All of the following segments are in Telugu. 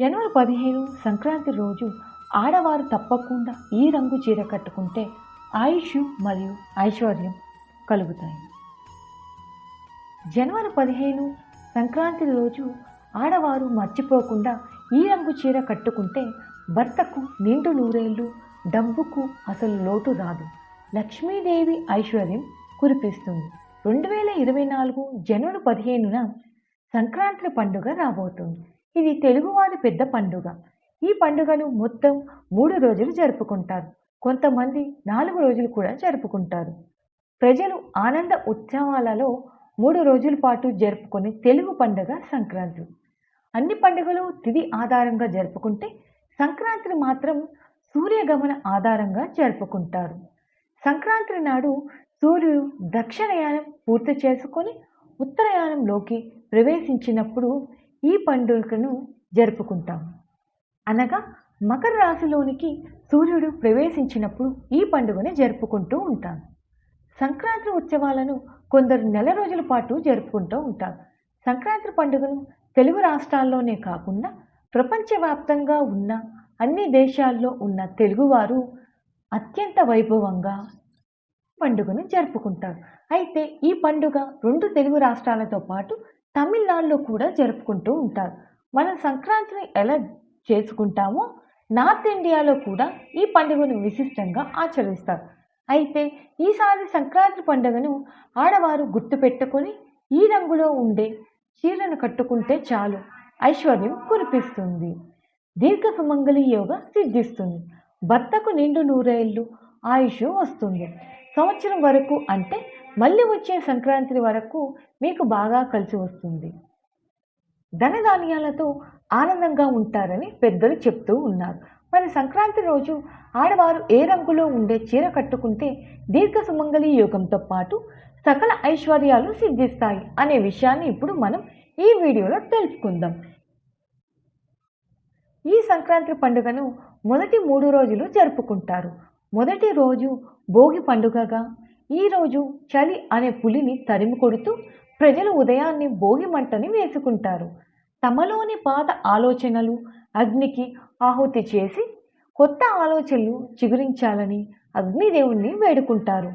జనవరి పదిహేను సంక్రాంతి రోజు ఆడవారు తప్పకుండా ఈ రంగు చీర కట్టుకుంటే ఆయుష్ మరియు ఐశ్వర్యం కలుగుతాయి. జనవరి పదిహేను సంక్రాంతి రోజు ఆడవారు మర్చిపోకుండా ఈ రంగు చీర కట్టుకుంటే భర్తకు నిండు నూరేళ్ళు డబ్బుకు అసలు లోటు రాదు. లక్ష్మీదేవి ఐశ్వర్యం కురిపిస్తుంది. రెండు వేల ఇరవై నాలుగు జనవరి పదిహేనున సంక్రాంతి పండుగ రాబోతుంది. ఇది తెలుగువారి పెద్ద పండుగ. ఈ పండుగను మొత్తం మూడు రోజులు జరుపుకుంటారు. కొంతమంది నాలుగు రోజులు కూడా జరుపుకుంటారు. ప్రజలు ఆనంద ఉత్సవాలలో మూడు రోజుల పాటు జరుపుకునే తెలుగు పండుగ సంక్రాంతి. అన్ని పండుగలు తిది ఆధారంగా జరుపుకుంటే సంక్రాంతిని మాత్రం సూర్యగమన ఆధారంగా జరుపుకుంటారు. సంక్రాంతి నాడు సూర్యుడు దక్షిణయానం పూర్తి చేసుకొని ఉత్తరయానంలోకి ప్రవేశించినప్పుడు ఈ పండుగను జరుపుకుంటాం. అనగా మకర రాశిలోనికి సూర్యుడు ప్రవేశించినప్పుడు ఈ పండుగను జరుపుకుంటూ ఉంటాం. సంక్రాంతి ఉత్సవాలను కొందరు నెల రోజుల పాటు జరుపుకుంటూ ఉంటారు సంక్రాంతి పండుగను తెలుగు రాష్ట్రాల్లోనే కాకుండా ప్రపంచవ్యాప్తంగా ఉన్న అన్ని దేశాల్లో ఉన్న తెలుగువారు అత్యంత వైభవంగా పండుగను జరుపుకుంటారు. అయితే ఈ పండుగ రెండు తెలుగు రాష్ట్రాలతో పాటు తమిళనాడులో కూడా జరుపుకుంటూ ఉంటారు. మనం సంక్రాంతిని ఎలా చేసుకుంటామో నార్త్ ఇండియాలో కూడా ఈ పండుగను విశిష్టంగా ఆచరిస్తారు. అయితే ఈసారి సంక్రాంతి పండుగను ఆడవారు గుర్తుపెట్టుకొని ఈ రంగులో ఉండే చీరను కట్టుకుంటే చాలు ఐశ్వర్యం కురిపిస్తుంది. దీర్ఘ సుమంగళి యోగ సిద్ధిస్తుంది. భర్తకు నిండు నూరేళ్ళు ఆయుష్ వస్తుంది. సంవత్సరం వరకు అంటే మళ్ళీ వచ్చే సంక్రాంతి వరకు మీకు బాగా కలిసి వస్తుంది. ధనధాన్యాలతో ఆనందంగా ఉంటారని పెద్దలు చెప్తూ ఉన్నారు. మరి సంక్రాంతి రోజు ఆడవారు ఏ రంగులో ఉండే చీర కట్టుకుంటే దీర్ఘ సుమంగళి యోగంతో పాటు సకల ఐశ్వర్యాలు సిద్ధిస్తాయి అనే విషయాన్ని ఇప్పుడు మనం ఈ వీడియోలో తెలుసుకుందాం. ఈ సంక్రాంతి పండుగను మొదటి మూడు రోజులు జరుపుకుంటారు. మొదటి రోజు భోగి పండుగగా. ఈరోజు చలి అనే పులిని తరిమి కొడుతూ ప్రజలు ఉదయాన్నే భోగి మంటని వేసుకుంటారు. తమలోని పాత ఆలోచనలు అగ్నికి ఆహుతి చేసి కొత్త ఆలోచనలు చిగురించాలని అగ్నిదేవుణ్ణి వేడుకుంటారు.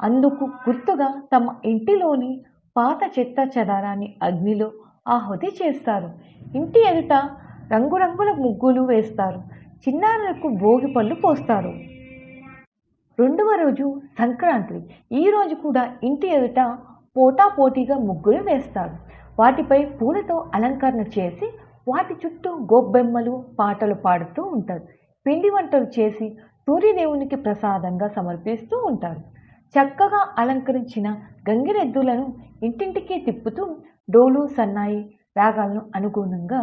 అందుకు గుర్తుగా తమ ఇంటిలోని పాత చెత్త చెదారాన్ని అగ్నిలో ఆహుతి చేస్తారు. ఇంటి ఎదుట రంగురంగుల ముగ్గులు వేస్తారు. చిన్నారులకు భోగి పళ్ళు పోస్తారు. రెండవ రోజు సంక్రాంతి. ఈ రోజు కూడా ఇంటి ఎదుట పోటాపోటీగా ముగ్గులు వేస్తారు. వాటిపై పూలతో అలంకరణ చేసి వాటి చుట్టూ గోబ్బెమ్మలు పాటలు పాడుతూ ఉంటారు. పిండి వంటలు చేసి సూర్యదేవునికి ప్రసాదంగా సమర్పిస్తూ ఉంటారు. చక్కగా అలంకరించిన గంగిరెద్దులను ఇంటింటికి తిప్పుతూ డోలు సన్నాయి రాగాలను అనుగుణంగా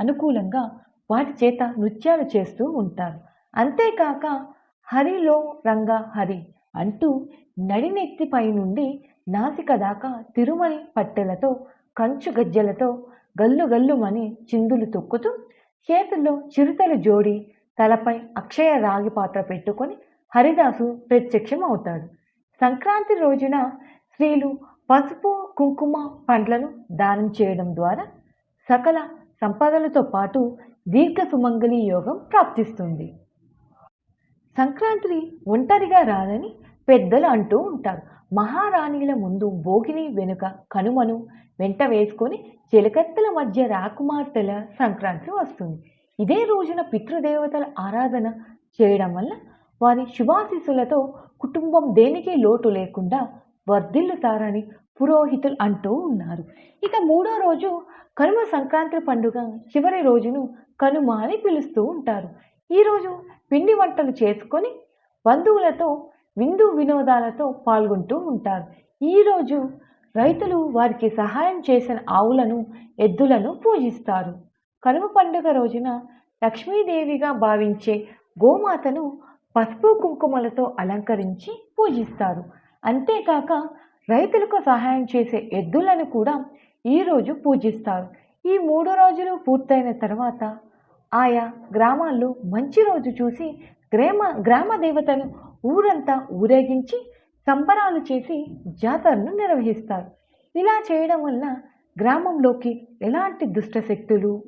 అనుకూలంగా వాటి చేత నృత్యాలు చేస్తూ ఉంటారు. అంతేకాక హరిలో రంగ హరి అంటూ నడినెత్తిపై నుండి నాసిక దాకా తిరుమలి పట్టెలతో కంచు గజ్జెలతో గల్లు గల్లుమని చిందులు తొక్కుతూ చేతుల్లో చిరుతలు జోడి తలపై అక్షయ రాగి పాత్ర పెట్టుకొని హరిదాసు ప్రత్యక్షం అవుతాడు సంక్రాంతి రోజున స్త్రీలు పసుపు కుంకుమ పండ్లను దానం చేయడం ద్వారా సకల సంపదలతో పాటు దీర్ఘ సుమంగళి యోగం ప్రాప్తిస్తుంది. సంక్రాంతి ఒంటరిగా రాదని పెద్దలు అంటూ ఉంటారు. మహారాణిల ముందు భోగిని వెనుక కనుమను వెంట వేసుకొని చిలకత్తల మధ్య రాకుమార్తెల సంక్రాంతి వస్తుంది. ఇదే రోజున పితృదేవతల ఆరాధన చేయడం వల్ల వారి శుభాశీస్సులతో కుటుంబం దేనికి లోటు లేకుండా వర్ధిల్లుతారని పురోహితులు అంటూ ఉన్నారు. ఇక మూడో రోజు కనుమ సంక్రాంతి పండుగ చివరి రోజును కనుమ అని పిలుస్తూ ఉంటారు. ఈరోజు పిండి వంటలు చేసుకొని బంధువులతో విందు వినోదాలతో పాల్గొంటూ ఉంటారు. ఈరోజు రైతులు వారికి సహాయం చేసిన ఆవులను ఎద్దులను పూజిస్తారు. కనుమ పండుగ రోజున లక్ష్మీదేవిగా భావించే గోమాతను పసుపు కుంకుమలతో అలంకరించి పూజిస్తారు. అంతేకాక రైతులకు సహాయం చేసే ఎద్దులను కూడా ఈరోజు పూజిస్తారు. ఈ మూడు రోజులు పూర్తయిన తర్వాత ఆయా గ్రామాల్లో మంచి రోజు చూసి గ్రామ గ్రామ దేవతను ఊరంతా ఊరేగించి సంబరాలు చేసి జాతరను నిర్వహిస్తారు. ఇలా చేయడం వల్ల గ్రామంలోకి ఎలాంటి దుష్ట శక్తులు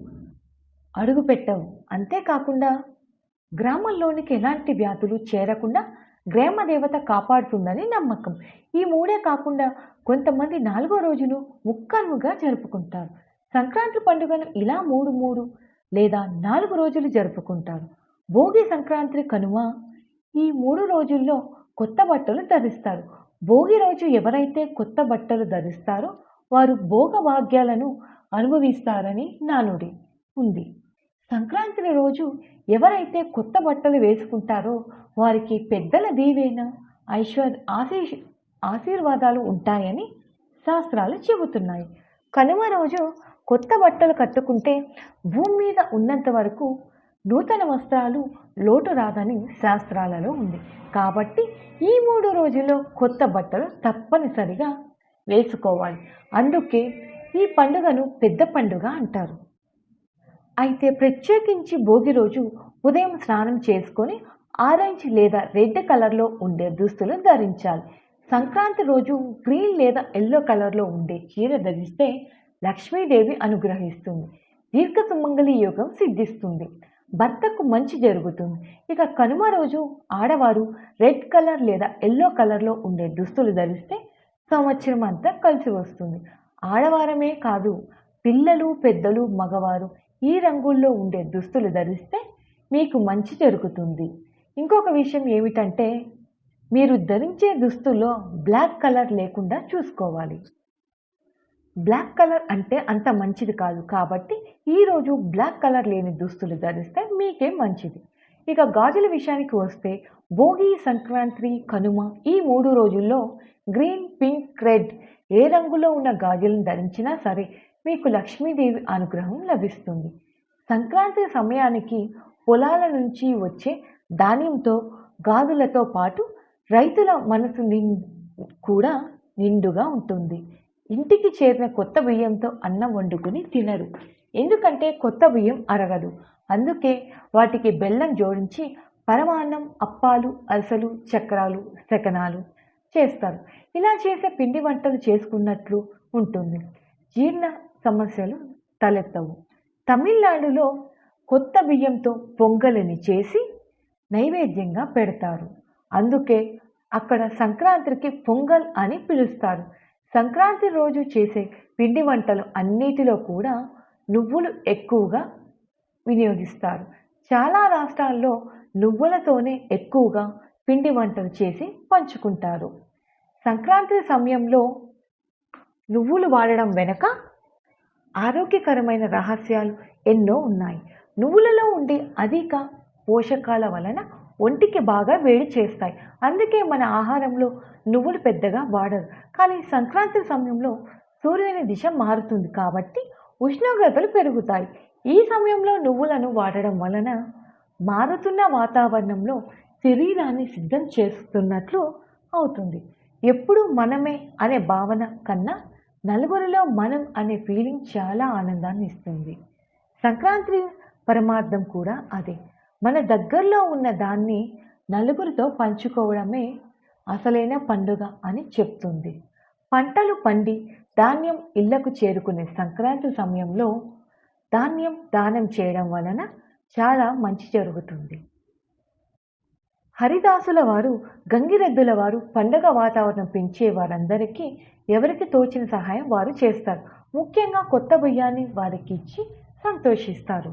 అడుగుపెట్టవు. అంతేకాకుండా గ్రామంలోనికి ఎలాంటి వ్యాధులు చేరకుండా గ్రామ దేవత కాపాడుతుందని నమ్మకం. ఈ మూడే కాకుండా కొంతమంది నాలుగో రోజును ముక్కనుగా జరుపుకుంటారు. సంక్రాంతి పండుగను ఇలా మూడు మూడు లేదా నాలుగు రోజులు జరుపుకుంటారు. భోగి సంక్రాంతి కనుమ ఈ మూడు రోజుల్లో కొత్త బట్టలు ధరిస్తారు. భోగి రోజు ఎవరైతే కొత్త బట్టలు ధరిస్తారో వారు భోగ భాగ్యాలను అనుభవిస్తారని నానుడి ఉంది. సంక్రాంతి రోజు ఎవరైతే కొత్త బట్టలు వేసుకుంటారో వారికి పెద్దల దీవెన ఐశ్వర్ ఆశీష్ ఆశీర్వాదాలు ఉంటాయని శాస్త్రాలు చెబుతున్నాయి. కనుమ రోజు కొత్త బట్టలు కట్టుకుంటే భూమి మీద ఉన్నంత వరకు నూతన వస్త్రాలు లోటు రాదని శాస్త్రాలలో ఉంది. కాబట్టి ఈ మూడు రోజుల్లో కొత్త బట్టలు తప్పనిసరిగా వేసుకోవాలి. అందుకే ఈ పండుగను పెద్ద పండుగ అంటారు. అయితే ప్రత్యేకించి భోగి రోజు ఉదయం స్నానం చేసుకొని ఆరెంజ్ లేదా రెడ్ కలర్లో ఉండే దుస్తులు ధరించాలి. సంక్రాంతి రోజు గ్రీన్ లేదా ఎల్లో కలర్లో ఉండే చీర ధరిస్తే లక్ష్మీదేవి అనుగ్రహిస్తుంది. దీర్ఘ సుమంగళి యోగం సిద్ధిస్తుంది. భర్తకు మంచి జరుగుతుంది. ఇక కనుమ రోజు ఆడవారు రెడ్ కలర్ లేదా ఎల్లో కలర్లో ఉండే దుస్తులు ధరిస్తే సంవత్సరం అంతా కలిసి వస్తుంది. ఆడవారమే కాదు పిల్లలు పెద్దలు మగవారు ఈ రంగుల్లో ఉండే దుస్తులు ధరిస్తే మీకు మంచి జరుగుతుంది. ఇంకొక విషయం ఏమిటంటే మీరు ధరించే దుస్తుల్లో బ్లాక్ కలర్ లేకుండా చూసుకోవాలి. బ్లాక్ కలర్ అంటే అంత మంచిది కాదు. కాబట్టి ఈరోజు బ్లాక్ కలర్ లేని దుస్తులు ధరిస్తే మీకే మంచిది? ఇక గాజుల విషయానికి వస్తే భోగి సంక్రాంతి కనుమ ఈ మూడు రోజుల్లో గ్రీన్ పింక్ రెడ్ ఏ రంగులో ఉన్న గాజులను ధరించినా సరే మీకు లక్ష్మీదేవి అనుగ్రహం లభిస్తుంది. సంక్రాంతి సమయానికి పొలాల నుంచి వచ్చే ధాన్యంతో గాజులతో పాటు రైతుల మనసు నిం కూడా నిండుగా ఉంటుంది. ఇంటికి చేరిన కొత్త బియ్యంతో అన్నం వండుకుని తినరు. ఎందుకంటే కొత్త బియ్యం అరగదు. అందుకే వాటికి బెల్లం జోడించి పరమాన్నం అప్పాలు అలసలు చక్రాలు శకనాలు చేస్తారు. ఇలా చేసే పిండి వంటలు చేసుకున్నట్లు ఉంటుంది. జీర్ణ సమస్యలు తలెత్తవు. తమిళనాడులో కొత్త బియ్యంతో పొంగలిని చేసి నైవేద్యంగా పెడతారు. అందుకే అక్కడ సంక్రాంతికి పొంగల్ అని పిలుస్తారు. సంక్రాంతి రోజు చేసే పిండి వంటలు అన్నిటిలో కూడా నువ్వులు ఎక్కువగా వినియోగిస్తారు. చాలా రాష్ట్రాల్లో నువ్వులతోనే ఎక్కువగా పిండి వంటలు చేసి పంచుకుంటారు. సంక్రాంతి సమయంలో నువ్వులు వాడడం వెనుక ఆరోగ్యకరమైన రహస్యాలు ఎన్నో ఉన్నాయి. నువ్వులలో ఉండే అధిక పోషకాల వలన ఒంటికి బాగా వేడి చేస్తాయి. అందుకే మన ఆహారంలో నువ్వులు పెద్దగా వాడరు. కానీ సంక్రాంతి సమయంలో సూర్యుని దిశ మారుతుంది కాబట్టి ఉష్ణోగ్రతలు పెరుగుతాయి. ఈ సమయంలో నువ్వులను వాడడం వలన మారుతున్న వాతావరణంలో శరీరాన్ని సిద్ధం చేస్తున్నట్లు అవుతుంది. ఎప్పుడు మనమే అనే భావన కన్నా నలుగురిలో మనం అనే ఫీలింగ్ చాలా ఆనందాన్ని ఇస్తుంది. సంక్రాంతి పరమార్థం కూడా అదే. మన దగ్గరలో ఉన్న దాన్ని నలుగురితో పంచుకోవడమే అసలైన పండుగ అని చెప్తుంది. పంటలు పండి ధాన్యం ఇళ్ళకు చేరుకునే సంక్రాంతి సమయంలో ధాన్యం దానం చేయడం వలన చాలా మంచి జరుగుతుంది. హరిదాసుల వారు గంగిరెద్దుల వారు పండగ వాతావరణం పెంచే వారందరికీ ఎవరికి తోచిన సహాయం వారు చేస్తారు. ముఖ్యంగా కొత్త బియ్యాన్ని వారికి ఇచ్చి సంతోషిస్తారు.